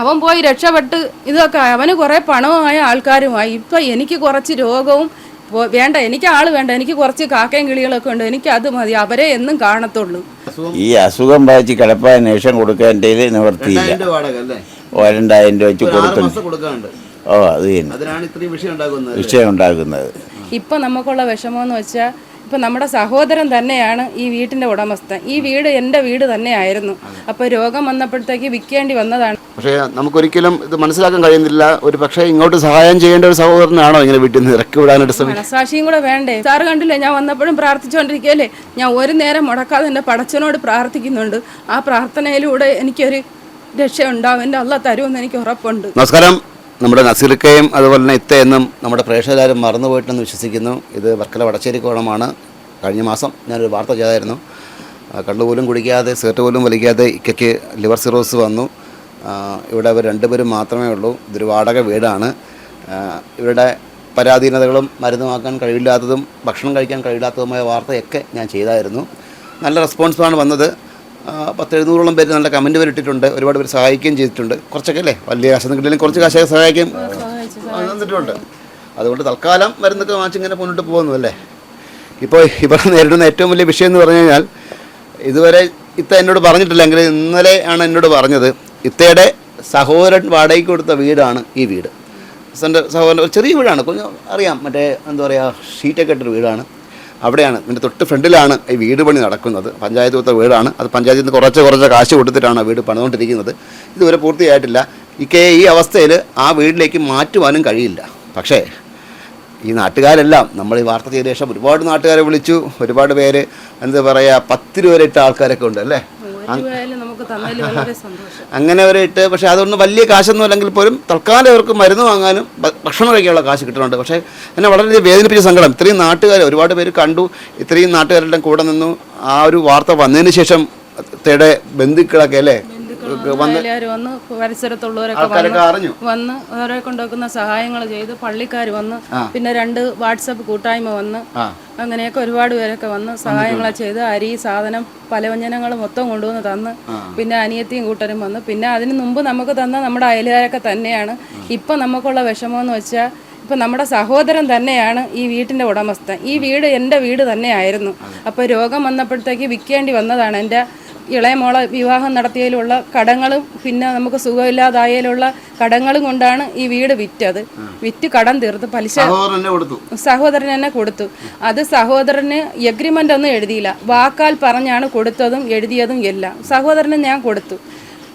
അവൻ പോയി രക്ഷപ്പെട്ട് ഇതൊക്കെ അവന് കുറേ പണവുമായ ആൾക്കാരുമായി. ഇപ്പം എനിക്ക് കുറച്ച് രോഗവും വേണ്ട എനിക്ക് ആൾ വേണ്ട എനിക്ക് കുറച്ച് കാക്കയും കിളികളൊക്കെ ഉണ്ട് എനിക്ക് അത് മതി അവരെ എന്നും കാണത്തുള്ളൂ. ഈ അസുഖം ബാധിച്ച് കിടപ്പാൻ നേഷം കൊടുക്കാൻ എന്റെ നിവർത്തിയില്ല. രണ്ടായിരം രൂപ വെച്ച് കൊടുക്കാനുണ്ട്. ഓ അത് തന്നെ. അതിനാണ് ഇത്രയും വിഷയം ഉണ്ടാകുന്നത് ഇപ്പം നമുക്കുള്ള വിഷമമെന്ന് വെച്ചാൽ ഇപ്പം നമ്മുടെ സഹോദരൻ തന്നെയാണ് ഈ വീട്ടിന്റെ ഉടമസ്ഥൻ. ഈ വീട് എന്റെ വീട് തന്നെയായിരുന്നു. അപ്പോൾ രോഗം വന്നപ്പോഴത്തേക്ക് വിൽക്കേണ്ടി വന്നതാണ്. പക്ഷേ നമുക്കൊരിക്കലും ഇത് മനസ്സിലാക്കാൻ കഴിയുന്നില്ല. ഒരു പക്ഷേ ഇങ്ങോട്ട് സഹായം ചെയ്യേണ്ട ഒരു സഹോദരനാണോ ഇങ്ങനെ വീട്ടിൽ നിന്ന് ഇറക്കി വിടാനായിട്ട് മനസാക്ഷിയും കൂടെ വേണ്ടേ? സാറ് കണ്ടില്ലേ ഞാൻ വന്നപ്പോഴും പ്രാർത്ഥിച്ചുകൊണ്ടിരിക്കുകയല്ലേ? ഞാൻ ഒരു നേരം മുടക്കാതെ എന്റെ പടച്ചനോട് പ്രാർത്ഥിക്കുന്നുണ്ട്. ആ പ്രാർത്ഥനയിലൂടെ എനിക്കൊരു രക്ഷ ഉണ്ടാവും എന്റെ അല്ല തരുമെന്ന് എനിക്ക് ഉറപ്പുണ്ട്. നമസ്കാരം. നമ്മുടെ നസീർക്കയും അതുപോലെ തന്നെ ഇത്തയെന്നും നമ്മുടെ പ്രേക്ഷകരാരും മറന്നുപോയിട്ടെന്ന് വിശ്വസിക്കുന്നു. ഇത് വർക്കല വടശ്ശേരി കോണമാണ്. കഴിഞ്ഞ മാസം ഞാനൊരു വാർത്ത ചെയ്തായിരുന്നു. കണ്ണുപോലും കുടിക്കാതെ സിഗരറ്റ് പോലും വലിക്കാതെ ഇക്കയ്ക്ക് ലിവർ സിറോസ് വന്നു. ഇവിടെ അവർ രണ്ടുപേരും മാത്രമേ ഉള്ളൂ. ഇതൊരു വാടക വീടാണ്. ഇവരുടെ പരാധീനതകളും മരുന്നുമാക്കാൻ കഴിയില്ലാത്തതും ഭക്ഷണം കഴിക്കാൻ കഴിവില്ലാത്തതുമായ വാർത്തയൊക്കെ ഞാൻ ചെയ്തായിരുന്നു. നല്ല റെസ്പോൺസാണ് വന്നത്. പത്ത് എഴുന്നൂറോളം പേര് നല്ല കമന്റ് വരെ ഇട്ടിട്ടുണ്ട്. ഒരുപാട് പേര് സഹായിക്കുകയും ചെയ്തിട്ടുണ്ട്. കുറച്ചൊക്കെ അല്ലേ? വലിയ കാശൊന്നും കിട്ടിയാലും കുറച്ച് കാശൊക്കെ സഹായിക്കും തന്നിട്ടുണ്ട് അതുകൊണ്ട് തൽക്കാലം മരുന്നൊക്കെ വാങ്ങിച്ചിങ്ങനെ മുന്നോട്ട് പോകുന്നു അല്ലേ? ഇപ്പോൾ ഇവർ നേരിടുന്ന ഏറ്റവും വലിയ വിഷയം എന്ന് പറഞ്ഞു കഴിഞ്ഞാൽ ഇതുവരെ ഇത്ത എന്നോട് പറഞ്ഞിട്ടില്ലെങ്കിൽ ഇന്നലെ ആണ് എന്നോട് പറഞ്ഞത്. ഇത്തയുടെ സഹോദരൻ വാടകയ്ക്ക് കൊടുത്ത വീടാണ് ഈ വീട്. എന്റെ സഹോദരൻ ഒരു ചെറിയ വീടാണ്. കുഞ്ഞു അറിയാം. മറ്റേ എന്താ പറയുക ഷീറ്റൊക്കെ ഇട്ടൊരു വീടാണ്. അവിടെയാണ്. ഇതിന്റെ തൊട്ട് ഫ്രണ്ടിലാണ് ഈ വീട് പണി നടക്കുന്നത്. പഞ്ചായത്ത് കൊടുത്ത വീടാണ്. അത് പഞ്ചായത്തിൽ നിന്ന് കുറച്ച് കുറച്ച് കാശ് കൊടുത്തിട്ടാണ് വീട് പണിതുകൊണ്ടിരിക്കുന്നത് ഇതുവരെ പൂർത്തിയായിട്ടില്ല. ഇക്കെ ഈ അവസ്ഥയിൽ ആ വീട്ടിലേക്ക് മാറ്റുവാനും കഴിയില്ല. പക്ഷേ ഈ നാട്ടുകാരെല്ലാം നമ്മൾ ഈ വാർത്ത ചെയ്ത ശേഷം ഒരുപാട് നാട്ടുകാരെ വിളിച്ചു. ഒരുപാട് പേര് എന്താ പറയുക പത്ത് രൂപ ഇട്ട ആൾക്കാരൊക്കെ ഉണ്ട് അല്ലേ? അങ്ങനെ വരെ ഇട്ട് പക്ഷേ അതൊന്നും വലിയ കാശൊന്നും അല്ലെങ്കിൽ പോലും തൽക്കാലം അവർക്ക് മരുന്ന് വാങ്ങാനും ഭക്ഷണം കഴിക്കാനുള്ള കാശ് കിട്ടുന്നുണ്ട്. പക്ഷേ എന്നെ വളരെ വേദനിപ്പിച്ച സങ്കടം. ഇത്രയും നാട്ടുകാർ ഒരുപാട് പേര് കണ്ടു. ഇത്രയും നാട്ടുകാരെല്ലാം കൂടെ നിന്നു. ആ ഒരു വാർത്ത വന്നതിന് ശേഷം തേടെ ബന്ധുക്കളൊക്കെ അല്ലേ? വന്ന് എല്ലാവരും വന്ന് പരിസരത്തുള്ളവരൊക്കെ ആൾക്കാരൊക്കെ അറിഞ്ഞു. വന്ന് അവരെ കൊണ്ടുവെക്കുന്ന സഹായങ്ങൾ ചെയ്ത് പള്ളിക്കാർ വന്ന് പിന്നെ രണ്ട് വാട്സപ്പ് കൂട്ടായ്മ വന്ന് അങ്ങനെയൊക്കെ ഒരുപാട് പേരൊക്കെ വന്ന് സഹായങ്ങളെ ചെയ്ത് അരി സാധനം പലവ്യഞ്ജനങ്ങൾ മൊത്തം കൊണ്ടുവന്ന് തന്ന് പിന്നെ അനിയത്തിയും കൂട്ടരും വന്ന്. പിന്നെ അതിന് മുമ്പ് നമുക്ക് തന്ന നമ്മുടെ അയലുകാരൊക്കെ തന്നെയാണ്. ഇപ്പം നമുക്കുള്ള വിഷമമെന്ന് വെച്ചാൽ ഇപ്പം നമ്മുടെ സഹോദരൻ തന്നെയാണ് ഈ വീട്ടിന്റെ ഉടമസ്ഥൻ. ഈ വീട് എന്റെ വീട് തന്നെയായിരുന്നു. അപ്പോൾ രോഗം വന്നപ്പോഴത്തേക്ക് വിൽക്കേണ്ടി വന്നതാണ് എന്റെ ഇളയ മോളെ വിവാഹം നടത്തിയതിലുള്ള കടങ്ങളും പിന്നെ നമുക്ക് സുഖമില്ലാതായാലുള്ള കടങ്ങളും കൊണ്ടാണ് ഈ വീട് വിറ്റത്. വിറ്റ് കടം തീർത്ത് പലിശ സഹോദരൻ തന്നെ കൊടുത്തു. അത് സഹോദരന് എഗ്രിമെന്റ് ഒന്നും എഴുതിയില്ല. വാക്കാൽ പറഞ്ഞാണ് കൊടുത്തതും എഴുതിയതും എല്ലാം. സഹോദരന് ഞാൻ കൊടുത്തു.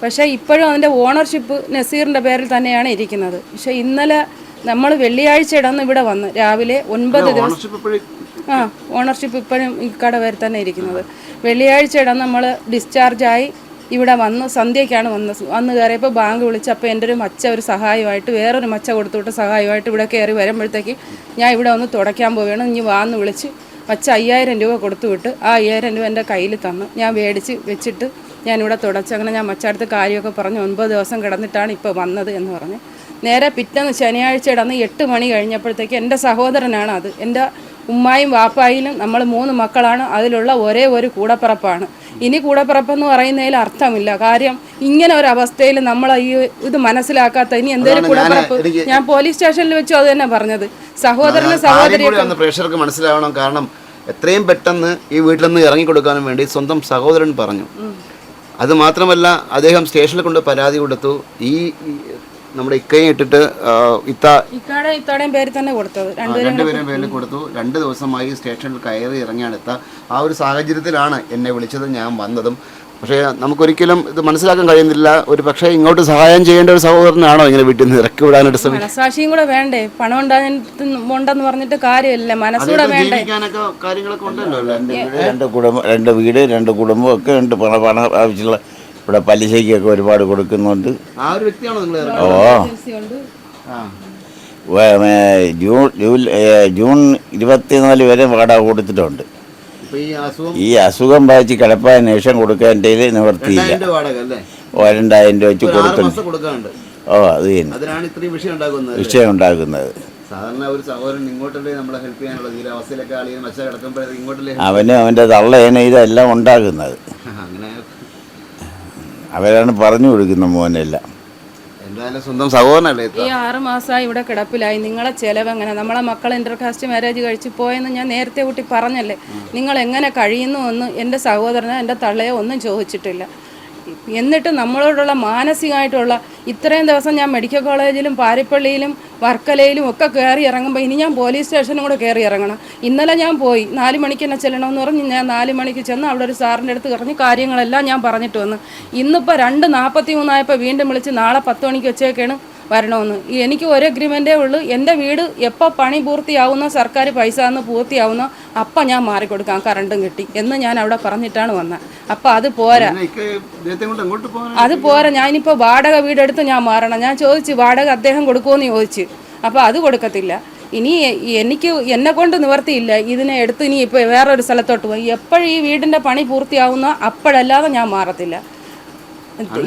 പക്ഷേ ഇപ്പോഴും അതിന്റെ ഓണർഷിപ്പ് നസീറിന്റെ പേരിൽ തന്നെയാണ് ഇരിക്കുന്നത്. പക്ഷേ ഇന്നലെ നമ്മൾ വെള്ളിയാഴ്ച ഇടന്ന് ഇവിടെ വന്ന് രാവിലെ ഒൻപത് ദിവസം ആ ഓണർഷിപ്പ് ഇപ്പോഴും ഈ കട വരെ തന്നെ ഇരിക്കുന്നത്. വെള്ളിയാഴ്ച ഇടം നമ്മൾ ഡിസ്ചാർജായി ഇവിടെ വന്ന് സന്ധ്യയ്ക്കാണ് വന്ന് വന്ന് കയറിയപ്പോൾ ബാങ്ക് വിളിച്ചപ്പോൾ എന്റെ ഒരു മച്ച ഒരു സഹായമായിട്ട് വേറൊരു മച്ച കൊടുത്തുവിട്ട് സഹായമായിട്ട് ഇവിടെ കയറി വരുമ്പോഴത്തേക്ക് ഞാൻ ഇവിടെ ഒന്ന് തുടയ്ക്കാൻ പോവുകയാണ്. ഇനി വാന്ന് വിളിച്ച് മച്ച അയ്യായിരം രൂപ കൊടുത്തുവിട്ട് ആ അയ്യായിരം രൂപ എന്റെ കയ്യിൽ തന്നു ഞാൻ മേടിച്ച് വെച്ചിട്ട് ഞാൻ ഞാനിവിടെ തുടച്ച് അങ്ങനെ ഞാൻ മച്ചടുത്ത് കാര്യമൊക്കെ പറഞ്ഞ്. ഒൻപത് ദിവസം കിടന്നിട്ടാണ് ഇപ്പോൾ വന്നത് എന്ന് പറഞ്ഞ്. നേരെ പിറ്റേന്ന് ശനിയാഴ്ച ഇടന്ന് എട്ട് മണി കഴിഞ്ഞപ്പോഴത്തേക്ക് എന്റെ സഹോദരനാണ് അത് എന്റെ ഉമ്മായും വാപ്പായിലും നമ്മൾ മൂന്ന് മക്കളാണ്. അതിലുള്ള ഒരേ ഒരു കൂടപ്പിറപ്പാണ്. ഇനി കൂടപ്പിറപ്പെന്ന് പറയുന്നതിൽ അർത്ഥമില്ല. കാര്യം ഇങ്ങനെ ഒരു അവസ്ഥയിൽ നമ്മൾ ഈ ഇത് മനസ്സിലാക്കാത്ത ഇനി എന്തെങ്കിലും കൂടപ്പിറപ്പ്? ഞാൻ പോലീസ് സ്റ്റേഷനിൽ വെച്ചു അത് തന്നെ പറഞ്ഞത്. സഹോദരന് സഹോദരി കൂടി പ്രേക്ഷകർക്ക് മനസ്സിലാവണം. കാരണം എത്രയും പെട്ടെന്ന് ഈ വീട്ടിൽ നിന്ന് ഇറങ്ങി കൊടുക്കാനും വേണ്ടി സ്വന്തം സഹോദരൻ പറഞ്ഞു. അത് മാത്രമല്ല അദ്ദേഹം സ്റ്റേഷനിൽ കൊണ്ട് പരാതി കൊടുത്തു. ഈ നമ്മുടെ ഇക്കയും ഇട്ടിട്ട് ഇത്ത ഇക്കാടെ ഇത്താടെയും പേര് തന്നെ കൊടുത്തത്. രണ്ടുപേരും പേരിൽ കൊടുത്തു. രണ്ട് ദിവസമായി സ്റ്റേഷനിൽ കയറി ഇറങ്ങിയാണ് ഇത്ത. ആ ഒരു സാഹചര്യത്തിലാണ് എന്നെ വിളിച്ചത് ഞാൻ വന്നതും. പക്ഷേ നമുക്കൊരിക്കലും ഇത് മനസ്സിലാക്കാൻ കഴിയുന്നില്ല. ഒരു പക്ഷേ ഇങ്ങോട്ട് സഹായം ചെയ്യേണ്ട ഒരു സഹോദരനാണോ ഇങ്ങനെ വീട്ടിൽ നിന്ന് ഇറക്കി വിടാനായിട്ട് ശ്രമിക്കുന്നത് മനസാക്ഷിയും കൂടെ വേണ്ടേ? പണം ഉണ്ടെന്ന് പറഞ്ഞിട്ട് കാര്യമില്ല. മനസ്സൂടെ വേണ്ടേ? കാര്യങ്ങളൊക്കെ ഉണ്ടല്ലോ രണ്ട് കുടുംബം രണ്ട് വീട് രണ്ട് കുടുംബം ഒക്കെ ഉണ്ട്. പണ പണം ആവശ്യമുള്ള ഇവിടെ പലിശയ്ക്കൊക്കെ ഒരുപാട് കൊടുക്കുന്നുണ്ട്. ആ ഒരു വ്യക്തിയാണോ നിങ്ങൾ ഓ. ഉണ്ട് ആ ജൂൺ ജൂലൈ ജൂൺ ഇരുപത്തിനാല് വരെ വാടക കൊടുത്തിട്ടുണ്ട്. ഇപ്പൊ ഈ അസുഖം ഈ അസുഖം ബാധിച്ച് കൊടുക്കാൻ എന്റെ കയ്യിൽ നിവർത്തിയില്ല ഓ രണ്ടായിരം രൂപ വെച്ച് കൊടുക്കാനുണ്ട് ഓ അത് തന്നെ. അതിനാണ് ഇത്രയും വിഷയം ഉണ്ടാകുന്നത് വിഷയം ഉണ്ടാക്കുന്നത് സാധാരണ ഒരു സഹോദരൻ ഇങ്ങോട്ടല്ലേ നമ്മളെ അവരാണ് പറഞ്ഞു കൊടുക്കുന്ന മോനെല്ലാം എന്തായാലും സ്വന്തം സഹോദരനല്ലേ ഈ ആറ് മാസമായി ഇവിടെ കിടപ്പിലായി. നിങ്ങളെ ചെലവ് എങ്ങനെ? നമ്മളെ മക്കൾ ഇന്റർകാസ്റ്റ് മാരേജ് കഴിച്ചു പോയെന്ന് ഞാൻ നേരത്തെ കൂട്ടി പറഞ്ഞല്ലേ? നിങ്ങൾ എങ്ങനെ കഴിയുന്നു എന്ന് എന്റെ സഹോദരനോ എന്റെ തള്ളയോ ഒന്നും ചോദിച്ചിട്ടില്ല. എന്നിട്ട് നമ്മളോടുള്ള മാനസികമായിട്ടുള്ള ഇത്രയും ദിവസം ഞാൻ മെഡിക്കൽ കോളേജിലും പാരിപ്പള്ളിയിലും വർക്കലയിലും ഒക്കെ കയറി ഇറങ്ങുമ്പോൾ ഇനി ഞാൻ പോലീസ് സ്റ്റേഷനും കൂടെ കയറി ഇറങ്ങണം. ഇന്നലെ ഞാൻ പോയി. നാല് മണിക്ക് തന്നെ ചെല്ലണമെന്ന് പറഞ്ഞ് ഞാൻ നാല് മണിക്ക് ചെന്ന് അവിടെ ഒരു സാറിന്റെ അടുത്ത് പറഞ്ഞ് കാര്യങ്ങളെല്ലാം ഞാൻ പറഞ്ഞിട്ട് വന്നു. ഇന്നിപ്പോൾ രണ്ട് നാൽപ്പത്തി മൂന്നായപ്പോൾ വീണ്ടും വിളിച്ച് നാളെ പത്ത് മണിക്ക് വെച്ചേക്കാണ് വരണമെന്ന്. എനിക്ക് ഒരു അഗ്രിമെന്റേ ഉള്ളൂ. എന്റെ വീട് എപ്പോൾ പണി പൂർത്തിയാവുന്നോ സർക്കാർ പൈസ എന്ന് പൂർത്തിയാവുന്നോ അപ്പം ഞാൻ മാറിക്കൊടുക്കാം. കറണ്ടും കിട്ടി. എന്ന് ഞാൻ അവിടെ പറഞ്ഞിട്ടാണ് വന്നത് അപ്പം അത് പോരാ. അത് പോരാ. ഞാനിപ്പോൾ വാടക വീടെടുത്ത് ഞാൻ മാറണം. ഞാൻ ചോദിച്ചു വാടക അദ്ദേഹം കൊടുക്കുമെന്ന് ചോദിച്ചു. അപ്പോൾ അത് കൊടുക്കത്തില്ല. ഇനി എനിക്ക് എന്നെ കൊണ്ട് നിവർത്തിയില്ല. ഇതിനെ എടുത്ത് ഇനി ഇപ്പോൾ വേറൊരു സ്ഥലത്തോട്ട് പോയി. എപ്പോഴും ഈ വീടിന്റെ പണി പൂർത്തിയാവുന്നോ അപ്പോഴല്ലാതെ ഞാൻ മാറത്തില്ല.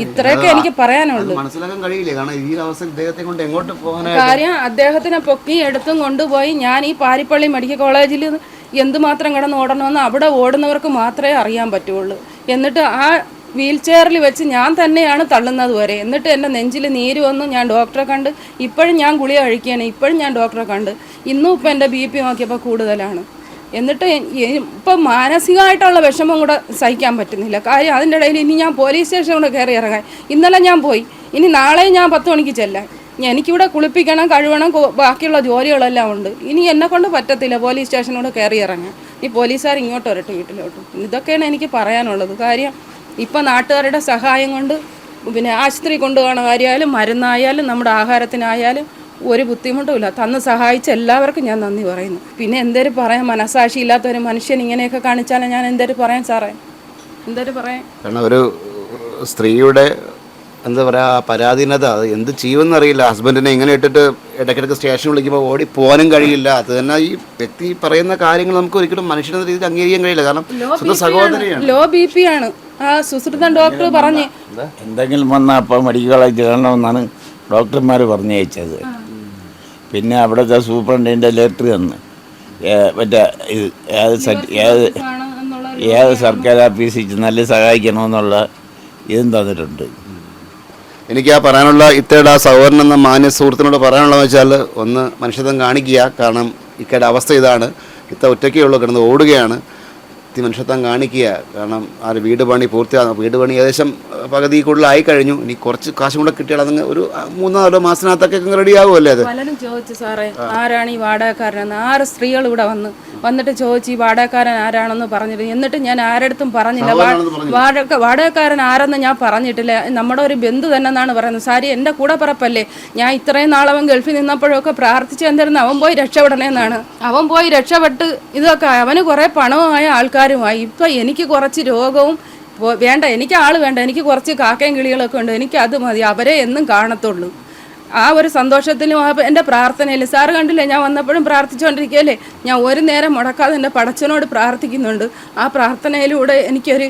ഇത്രയൊക്കെ എനിക്ക് പറയാനുള്ളൂ. മനസ്സിലാക്കാൻ കഴിയില്ലേ? കാരണം ഈ അവസ്ഥ ഇദ്ദേഹത്തെ കൊണ്ട് എങ്ങോട്ട് പോകാനായിട്ട് കാര്യം അദ്ദേഹത്തിനെ പൊക്കി എടുത്തും കൊണ്ടുപോയി ഞാൻ ഈ പാരിപ്പള്ളി മെഡിക്കൽ കോളേജിൽ എന്തുമാത്രം കിടന്ന് ഓടണമെന്ന് അവിടെ ഓടുന്നവർക്ക് മാത്രമേ അറിയാൻ പറ്റുള്ളൂ. എന്നിട്ട് ആ വീൽ ചെയറിൽ വെച്ച് ഞാൻ തന്നെയാണ് തള്ളുന്നത് വരെ. എന്നിട്ട് എന്റെ നെഞ്ചിൽ നീര് വന്നു. ഞാൻ ഡോക്ടറെ കണ്ട് ഇപ്പോഴും ഞാൻ ഗുളിക കഴിക്കുകയാണ്. ഇപ്പോഴും ഞാൻ ഡോക്ടറെ കണ്ട്. ഇന്നും ഇപ്പം എന്റെ ബി പി നോക്കിയപ്പോൾ കൂടുതലാണ്. എന്നിട്ട് ഇപ്പം മാനസികമായിട്ടുള്ള വിഷമം കൂടെ സഹിക്കാൻ പറ്റുന്നില്ല. കാര്യം അതിന്റെ ഇടയിൽ ഇനി ഞാൻ പോലീസ് സ്റ്റേഷൻ കൂടെ കയറി ഇറങ്ങാൻ. ഇന്നലെ ഞാൻ പോയി. ഇനി നാളെ ഞാൻ പത്ത് മണിക്ക് ചെല്ലാൻ. എനിക്കിവിടെ കുളിപ്പിക്കണം കഴുകണം ബാക്കിയുള്ള ജോലികളെല്ലാം ഉണ്ട്. ഇനി എന്നെ കൊണ്ട് പറ്റത്തില്ല പോലീസ് സ്റ്റേഷനോട് കയറി ഇറങ്ങാൻ. ഈ പോലീസുകാർ ഇങ്ങോട്ട് വരട്ടെ വീട്ടിലോട്ട്. ഇതൊക്കെയാണ് എനിക്ക് പറയാനുള്ളത്. കാര്യം ഇപ്പം നാട്ടുകാരുടെ സഹായം കൊണ്ട് പിന്നെ ആശുപത്രി കൊണ്ടുപോകണ കാര്യമായാലും മരുന്നായാലും നമ്മുടെ ആഹാരത്തിനായാലും ഒരു ബുദ്ധിമുട്ടുമില്ല. തന്ന് സഹായിച്ച എല്ലാവർക്കും ഞാൻ നന്ദി പറയുന്നു. പിന്നെ എന്തേലും പറയാൻ മനസാക്ഷി ഇല്ലാത്ത ഒരു മനുഷ്യൻ ഇങ്ങനെയൊക്കെ കാണിച്ചാലും ഞാൻ എന്തേലും പറയാൻ സാറേ? എന്തേലും പറയാൻ? കാരണം ഒരു സ്ത്രീയുടെ എന്താ പറയുക പരാധീനത അത് എന്ത് ചെയ്യുമെന്നറിയില്ല. ഹസ്ബൻഡിനെ ഇങ്ങനെ ഇട്ടിട്ട് ഇടയ്ക്കിടയ്ക്ക് സ്റ്റേഷൻ വിളിക്കുമ്പോൾ ഓടി പോകാനും കഴിയില്ല. അത് തന്നെ ഈ വ്യക്തി പറയുന്ന കാര്യങ്ങൾ നമുക്ക് ഒരിക്കലും മനുഷ്യനെന്ന രീതിയിൽ അംഗീകരിക്കാൻ കഴിയില്ല. കാരണം സ്വന്തം സഹോദരിയാണ്. ലോ ബി പി ആണ്. ആ സുശ്രുതൻ ഡോക്ടർ പറഞ്ഞു. എന്തെങ്കിലും വന്നാൽ അപ്പം മെഡിക്കൽ കോളേജ് കാണണമെന്നാണ് ഡോക്ടർമാർ പറഞ്ഞയച്ചത്. പിന്നെ അവിടുത്തെ സൂപ്രണ്ടിന്റെ ലെറ്റർ തന്ന്. മറ്റേ ഇത് ഏത് സർ- ഏത് ഏത് സർക്കാർ ഓഫീസിൽ നല്ല സഹായിക്കണമെന്നുള്ള ഇതും തന്നിട്ടുണ്ട്. എനിക്ക് ആ പറയാനുള്ള ഇത്തയുടെ ആ സഹോദരൻ എന്ന മാന്യ സുഹൃത്തിനോട് പറയാനുള്ളതെന്ന് വെച്ചാൽ ഒന്ന് മനുഷ്യത്വം കാണിക്കുക. കാരണം ഇക്കയുടെ അവസ്ഥ ഇതാണ്. ഇത്ത ഒറ്റയ്ക്കേ ഉള്ളൂ കിടന്ന് ഓടുകയാണ്. ഇത്തി മനുഷ്യത്വം കാണിക്കുക. കാരണം ആ ഒരു വീട് പണി പൂർത്തിയാകും വീട് പണി ഏകദേശം പകുതി കൂടുതലായി കഴിഞ്ഞു. ഇനി കുറച്ച് കാശും കൂടെ കിട്ടിയാൽ അതങ്ങ് ഒരു മൂന്നോ നാലോ മാസത്തിനകത്തൊക്കെ റെഡി ആകുമല്ലേ അത്? പലരും ചോദിച്ചു സാറേ ആരാണ് ഈ വാടകക്കാരനെന്ന്? ആറ് സ്ത്രീകൾ ഇവിടെ വന്ന് വന്നിട്ട് ചോദിച്ചു ഈ വാടകക്കാരൻ ആരാണെന്ന് പറഞ്ഞിട്ട് എന്നിട്ട് ഞാൻ ആരടുത്തും പറഞ്ഞില്ല. വാടക വാടകക്കാരൻ ആരെന്ന് ഞാൻ പറഞ്ഞിട്ടില്ല. നമ്മുടെ ഒരു ബന്ധു തന്നെ എന്നാണ് പറയുന്നത്. സാരി എന്റെ കൂടെ പറപ്പല്ലേ? ഞാൻ ഇത്രയും നാളവൻ ഗൾഫിൽ നിന്നപ്പോഴൊക്കെ പ്രാർത്ഥിച്ച് എന്തായിരുന്നു അവൻ പോയി രക്ഷപ്പെടണേ എന്നാണ് അവൻ പോയി രക്ഷപ്പെട്ട് ഇതൊക്കെ അവന് കുറേ പണവുമായ ആൾക്കാരുമായി. ഇപ്പം എനിക്ക് കുറച്ച് രോഗവും വേണ്ട. എനിക്ക് ആൾ വേണ്ട. എനിക്ക് കുറച്ച് കാക്കയും കിളികളൊക്കെ ഉണ്ട്. എനിക്ക് അത് മതി. അവരെ എന്നും കാണത്തുള്ളൂ. ആ ഒരു സന്തോഷത്തിലും എന്റെ പ്രാർത്ഥനയിൽ സാറ് കണ്ടില്ലേ ഞാൻ വന്നപ്പോഴും പ്രാർത്ഥിച്ചുകൊണ്ടിരിക്കുകയല്ലേ? ഞാൻ ഒരു നേരം മുടക്കാതെ എന്റെ പടച്ചനോട് പ്രാർത്ഥിക്കുന്നുണ്ട്. ആ പ്രാർത്ഥനയിലൂടെ എനിക്കൊരു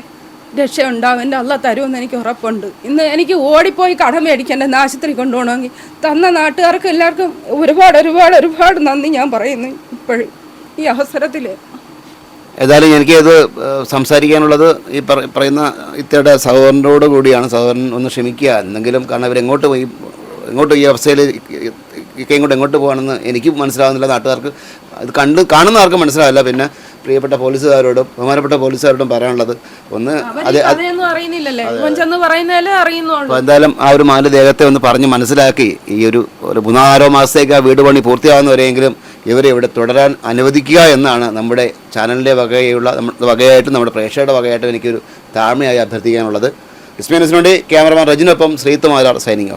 രക്ഷ ഉണ്ടാവും എന്റെ അല്ല തരുമെന്ന് എനിക്ക് ഉറപ്പുണ്ട്. ഇന്ന് എനിക്ക് ഓടിപ്പോയി കടം മേടിക്കേണ്ട എന്നെ ആശുപത്രി കൊണ്ടുപോകണമെങ്കിൽ തന്ന നാട്ടുകാർക്ക് എല്ലാവർക്കും ഒരുപാട് ഒരുപാട് ഒരുപാട് നന്ദി ഞാൻ പറയുന്നു ഇപ്പോഴും ഈ അവസരത്തിൽ ഏതായാലും എനിക്ക് ഇത് സംസാരിക്കാനുള്ളത് ഈ പറയുന്ന ഇത്തയുടെ സഹോദരനോട് കൂടിയാണ്. സഹോദരൻ ഒന്ന് ക്ഷമിക്കുക. എന്തെങ്കിലും കാരണം ഇവരെങ്ങോട്ട് പോയി എങ്ങോട്ട് ഈ അവസ്ഥയിൽ ഇങ്ങോട്ട് എങ്ങോട്ട് പോകണമെന്ന് എനിക്ക് മനസ്സിലാവുന്നില്ല. നാട്ടുകാർക്ക് അത് കണ്ട് കാണുന്ന ആർക്കും മനസ്സിലാവില്ല. പിന്നെ പ്രിയപ്പെട്ട പോലീസുകാരോടും ബഹുമാനപ്പെട്ട പോലീസുകാരോടും പറയാനുള്ളത് ഒന്ന് അപ്പോൾ എന്തായാലും ആ ഒരു മാല ദേഹത്തെ ഒന്ന് പറഞ്ഞ് മനസ്സിലാക്കി ഈ ഒരു ഒരു മൂന്നാലോ മാസത്തേക്ക് ആ വീട് പണി പൂർത്തിയാവുന്നവരെങ്കിലും ഇവരെ ഇവിടെ തുടരാൻ അനുവദിക്കുക എന്നാണ് നമ്മുടെ ചാനലിന്റെ വകയുള്ള വകയായിട്ടും നമ്മുടെ പ്രേക്ഷകരുടെ വകയായിട്ടും എനിക്കൊരു താഴ്മയായി അഭ്യർത്ഥിക്കാനുള്ളത്. ഇസ്മേനസിന് വേണ്ടി ക്യാമറമാൻ റജിനൊപ്പം ശ്രീത്തുമാരാർ സൈനിങ്